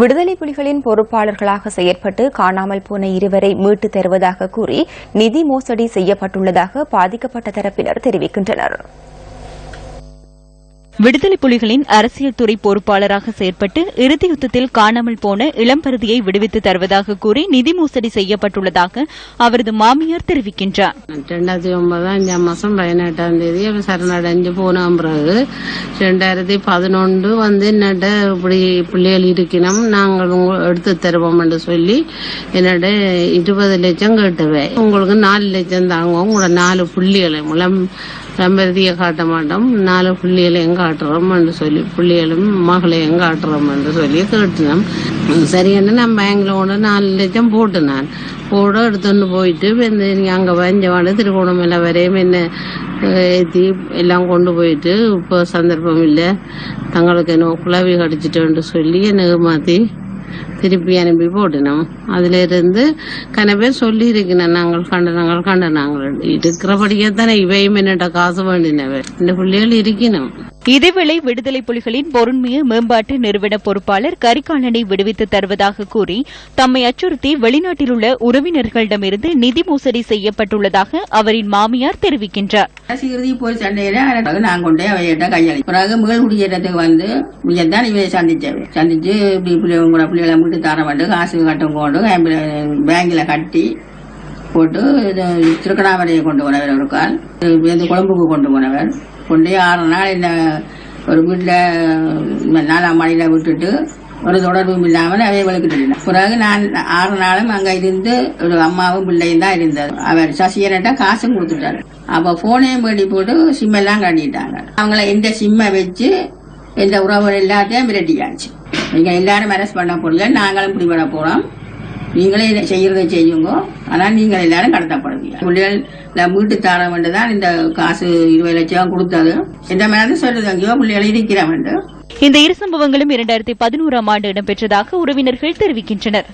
விடுதலை புலிகளின் பொறுப்பாளர்களாக செயற்பட்டு காணாமல் போன இருவரை மீட்டு தருவதாக கூறி நிதி மோசடி செய்யப்பட்டுள்ளதாக பாதிக்கப்பட்ட தரப்பினர் தெரிவிக்கின்றனர். விடுதலை புலிகளின் அரசியல் துறை பொறுப்பாளராக செயற்பட்டு இறுதி யுத்தத்தில் காணாமல் போன இளம்பருதியை விடுவித்து தருவதாக கூறி நிதி மோசடி செய்யப்பட்டுள்ளதாக அவரது மாமியார் தெரிவிக்கின்றார். ரெண்டாயிரத்தி ஒன்பதாம் அஞ்சாம் மாசம் பதினெட்டாம் தேதி சரணடைஞ்சு போன பிறகு ரெண்டாயிரத்தி பதினொன்று வந்து என்னட்ட இப்படி பிள்ளைகள் இருக்கணும் நாங்கள் எடுத்து தருவோம் என்று சொல்லி என்னோட இருபது லட்சம் கேட்டுவேன் உங்களுக்கு நாலு லட்சம் தாங்க உங்களோட நாலு புள்ளிகளை மூலம் ரம்பரதியை காட்ட மாட்டோம் நாலு புள்ளிகளையும் காட்டுறோம் என்று சொல்லி புள்ளிகளும் மகளையும் காட்டுறோம் என்று சொல்லி கேட்டுனோம் சரி என்ன நான் பேங்க்ல நாலு லட்சம் போட்டு நான். போட எடுத்துட்டு போயிட்டு வந்து அங்கே வஞ்சவாடு திருகோணமலை வரையும் என்ன ஏற்றி எல்லாம் கொண்டு போயிட்டு இப்போ சந்தர்ப்பம் இல்லை. தங்களுக்கு என்ன குழவி கடிச்சிட்டோன்னு சொல்லி என்னை மாற்றி திருப்பி அனுப்பி போட்டினோம். அதுல இருந்து கன சொல்லி இருக்கிறேன் நாங்கள் கண்ட நாங்கள் கண்ட நாங்கள் இருக்கிறபடியே தானே இவையும் என்னட்ட காசு வேண்டினவை. இந்த பிள்ளைகள் இருக்கணும். இதேவேளை விடுதலை புலிகளின் பொருண்மைய மேம்பாட்டு நிறுவன பொறுப்பாளர் கரிகாலனை விடுவித்து தருவதாக கூறி தம்மை அச்சுறுத்தி வெளிநாட்டில் உள்ள உறவினர்களிடமிருந்து நிதி மோசடி செய்யப்பட்டுள்ளதாக அவரின் மாமியார் தெரிவிக்கின்றார். இறுதி போய் சண்டையில நான் கொண்டே அவையிட்ட பிறகு குடியேற்றத்துக்கு வந்து தான் இவையை சந்திச்சு இப்படி பிள்ளைகளை தர காசு கட்டும் கொண்டு கட்டி போட்டு திருக்கணாமலையை கொண்டு போனவர் ஒரு கால் இந்த கொழும்புக்கு கொண்டு போனவர். கொண்டு ஆறு நாள் இந்த ஒரு வீட்டில் நாலாம் மாடியில் விட்டுட்டு ஒரு தொடர்பும் இல்லாமல் அவை வளர்க்கிட்டு பிறகு நான் ஆறு நாளும் அங்கே இருந்து ஒரு அம்மாவும் பிள்ளையும் தான் இருந்தது. அவர் சசிகரன்ட்ட காசும் கொடுத்துட்டாரு. அப்போ போனையும் வேண்டி போட்டு சிம் எல்லாம் கட்டிட்டாங்க. அவங்கள இந்த சிம்மை வச்சு இந்த உறவு எல்லாத்தையும் விரட்டியாச்சு. நீங்கள் எல்லாரும் அரெஸ்ட் பண்ண போடல நாங்களும் பிடிபட போகிறோம் நீங்களே செய்யறதை செய்யுங்க. ஆனால் நீங்கள் எல்லாரும் கடத்தப்படுவீங்க பிள்ளைகள் மீட்டு தர வேண்டியதான் இந்த காசு இருபது லட்சம் கொடுத்தது. இந்த மாதிரி சொல்றது. அங்கேயோ இருக்கிற வேண்டும் இந்த இரு சம்பவங்களும் இரண்டாயிரத்தி பதினோராம் ஆண்டு இடம்பெற்றதாக உறவினர்கள் தெரிவிக்கின்றனர்.